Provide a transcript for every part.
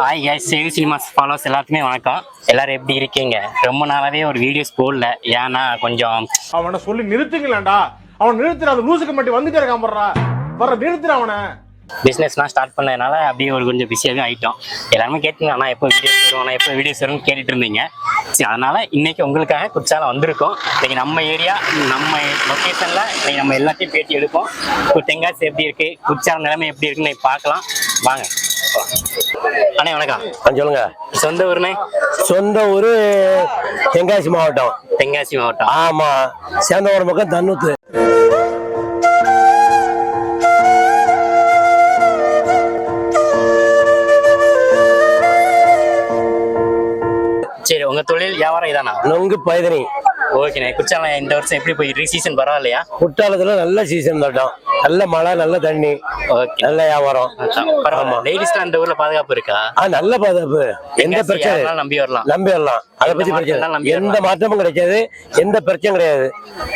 Hi guys Savi cinemas followers எல்லாத்துக்குமே வணக்கம். எல்லாரும் எப்படி இருக்கீங்க? ரொம்ப நாளாவே ஒரு வீடியோஸ் போடல. ஏன்னா கொஞ்சம் அவனை சொல்லி நிறுத்துங்களேன்டா. அவன் நிறுத்துற அந்த லூசுக்கு மட்டும் வந்துட்டே இருக்கான் போடுறா வர நிறுத்துற அவனை. பிஸ்னஸ்லாம் ஸ்டார்ட் பண்ணதுனால அப்படியே ஒரு கொஞ்சம் பிஸியாகவே ஆகிட்டோம் எல்லாருமே கேட்டுங்க அண்ணா எப்போ வீடியோஸ் வரும்? அண்ணா எப்போ வீடியோஸ் வரும்னு கேட்டுட்டு இருந்தீங்க? சரி அதனால இன்னைக்கு உங்களுக்காக குற்றாலம் வந்திருக்கோம். இன்னைக்கு நம்ம ஏரியா நம்ம லொக்கேஷனில் இன்னைக்கு நம்ம எல்லாத்தையும் பேட்டி எடுப்போம். இப்போ தென்காசி எப்படி இருக்கு? குற்றாலம் நிலைமை எப்படி இருக்குன்னு பார்க்கலாம். வாங்க. அண்ணே வணக்கம். சொல்லுங்க. சொந்த ஊருண்ணே? சொந்த ஊரு தென்காசி மாவட்டம். தென்காசி மாவட்டம். ஆமா. சேந்தவரம் பக்கம் தன்னூத்து. சரி உங்க தொழில் வியாபாரம் இதானா? நொங்கு பைதனி. ஓகேண்ணே குற்றாலம் இந்த வருஷம் எப்படி போயிட்டு சீசன் பரவாயில்லையா குற்றாலத்துல நல்ல சீசன் தட்டம் நல்ல மழை நல்ல தண்ணி ஓகே நல்ல வியாபாரம். பரவாயில்ல. லேடிஸ்லாம் அந்த ஊர்ல பாதுகாப்பு இருக்கா? ஆ நல்ல பாதுகாப்பு. எந்த பிரச்சனை? நம்பி வரலாம். நம்பி வரலாம். அதை பத்தி பிரச்சனை எந்த மாற்றமும் கிடைக்காது. எந்த பிரச்சனையும் கிடையாது.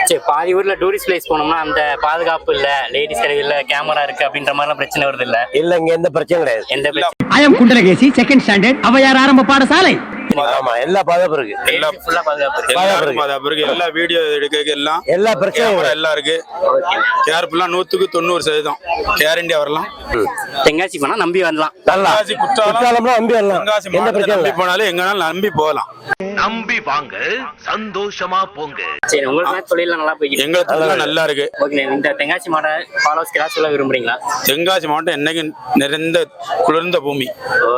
சரி பாதி ஊர்ல டூரிஸ்ட் பிளேஸ் போனோம்னா அந்த பாதுகாப்பு இல்ல லேடிஸ் இல்ல கேமரா இருக்கு அப்படின்ற மாதிரிலாம் பிரச்சனை வருது இல்ல? இல்ல இங்க எந்த பிரச்சனையும் கிடையாது. எந்த பிரச்சனை am Kundalagesi, second standard, அவையார் ஆரம்ப பாடசாலை ஆமா எல்லா பாதுகாப்பு இருக்கு. லேடிஸ் ஃபுல்லா பாதுகாப்பு இருக்கு. பாதுகாப்பு எல்லாருக்கும் பாதுகாப்பு இருக்கு. எல்லா வீடியோ எடுக்க எல்லாம் எல்லா பிரச்சனையும். எல்லாம் இருக்கு. கேர்ஃபுல்லா நூத்துக்கு தொண்ணூறு சதவீதம். கேரண்டியா வரலாம். தென்காசி போனா நம்பி வரலாம். தென்காசி, குற்றாலம், நம்பி வரலாம். எந்த இல்லை. போனாலும் எங்கனாலும் நம்பி போகலாம். நம்பி வாங்க சந்தோஷமா போங்க. சரி உங்களுக்கு தொழில நல்லா போய்கிட்டு எங்க தொழில் நல்லா இருக்கு. ஓகே இந்த தென்காசி மாவட்ட ஃபாலோவர்ஸ் ஏதாவது சொல்ல விரும்புறீங்களா? தென்காசி மாவட்டம் என்னைக்கு நிறைந்த குளிர்ந்த பூமி.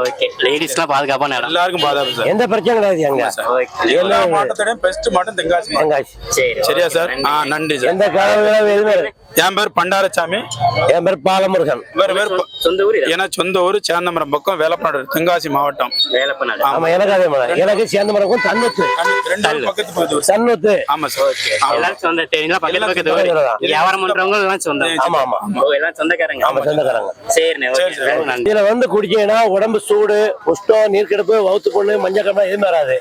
ஓகே லேடிஸ்லாம் பாதுகாப்பான இடம். எல்லாருக்கும் பாதுகாப்பு சார். எந்த பிரச்சனையும் கிடையாது ஓகே எல்லா மாவட்டத்தோடய பெஸ்ட் மாவட்டம் தென்காசி மாவட்டம். சரி சரியா சார்? ஆ நன்றி சார். எந்த காலம் எதுவுமே. என் பேர் பண்டாரசாமி. என் பேர் பாலமுருகன். வேற பேர் சொந்த ஊர் ஏன்னா சொந்த ஊர் சேந்தமரம் பக்கம் வேலப்பநாடு தென்காசி மாவட்டம். வேலப்பநாடு. ஆமா. எனக்கு அதே மாதிரி. எனக்கு சேந்தமரக்கும் ஊர். தன்னூத்து ஆமா சார் ஆமா. எல்லாரும் சொந்த தெரியுங்களா பக்கத்து. வியாபாரம் பண்றவங்க எல்லாம் ஆமா ஆமா. எல்லாம் சொந்தக்காரங்க. ஆமா சொந்தக்காரங்க. சரிண்ணே இதுல வந்து குடிச்சீங்கன்னா உடம்பு சூடு உஷ்டம் நீர்க்கெடுப்பு வவுத்து புண்ணு மஞ்சள் கம்பா எதுவுமே வராது.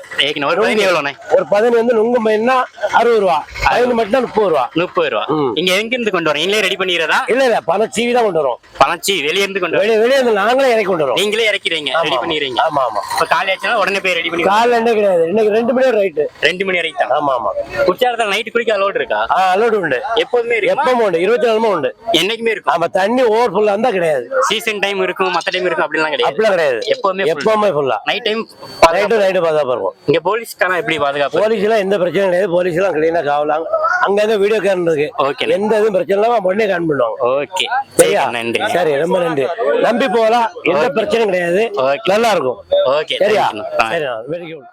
ஒரு பதினி எவ்வளோண்ணே? ஒரு பதினி வந்து நுங்கு மைனா அறுபது ரூபா. பதினு மட்டும் முப்பது ரூபா. முப்பது ரூபா. ம். இங்க எங்க இருந்து கொண்டு வரோம்? நீங்களே ரெடி பண்ணிடுறதா இல்ல இல்ல பணம் சீவி தான் கொண்டு வரோம். பழச்சி வெளிய இருந்து கொண்டு வரோம். வெளியே வெளியே இருந்து நாங்களே இறக்கி கொண்டு வரோம். நீங்களே இறக்கிறீங்க ரெடி. பண்ணிடுறீங்க ஆமா ஆமா. இப்ப காலை ஆச்சுன்னா உடனே போய் ரெடி பண்ணி காலைல என்ன கிடையாது. இன்னைக்கு ரெண்டு மணி ரைட்டு ரெண்டு மணி வரைக்கும் தான். ஆமா ஆமா. குற்றாலத்தில் நைட்டு குடிக்க அலோடு இருக்கா? ஆ அலோடு உண்டு. எப்போதுமே இருக்கும்? எப்பவும் உண்டு. இருபத்தி நாலுமே உண்டு. என்னைக்குமே இருக்கும். ஆமா தண்ணி ஓவர் ஃபுல்லா இருந்தா கிடையாது. சீசன் டைம் இருக்கும் மத்த டைம் இருக்கும் அப்படிலாம் கிடையாது. அப்படிலாம் கிடையாது. எப்பவுமே. எப்பவுமே ஃபுல்லா நைட் டைம் நைட்டு நைட்டு பாதுகாப்பா இருக்கும். இங்க போலீஸ்க்கான எப்படி பாதுகாப்பு? போலீஸ் எல்லாம் எந்த பிரச்சனையும் கிடையாது. போலீஸ் எல்லாம் கிளீனா காவலாம் அங்க இருந்து வீடியோ இருக்கு Okay. எந்த இதுவும் பிரச்சனை இல்லாம உடனே கான் பண்ணுவாங்க. ஓகே சரியா? நன்றி. சரி ரொம்ப நன்றி. நம்பி போகலாம். எந்த பிரச்சனையும் கிடையாது. நல்லா இருக்கும். ஓகே சரியா. சரி வெரி குட்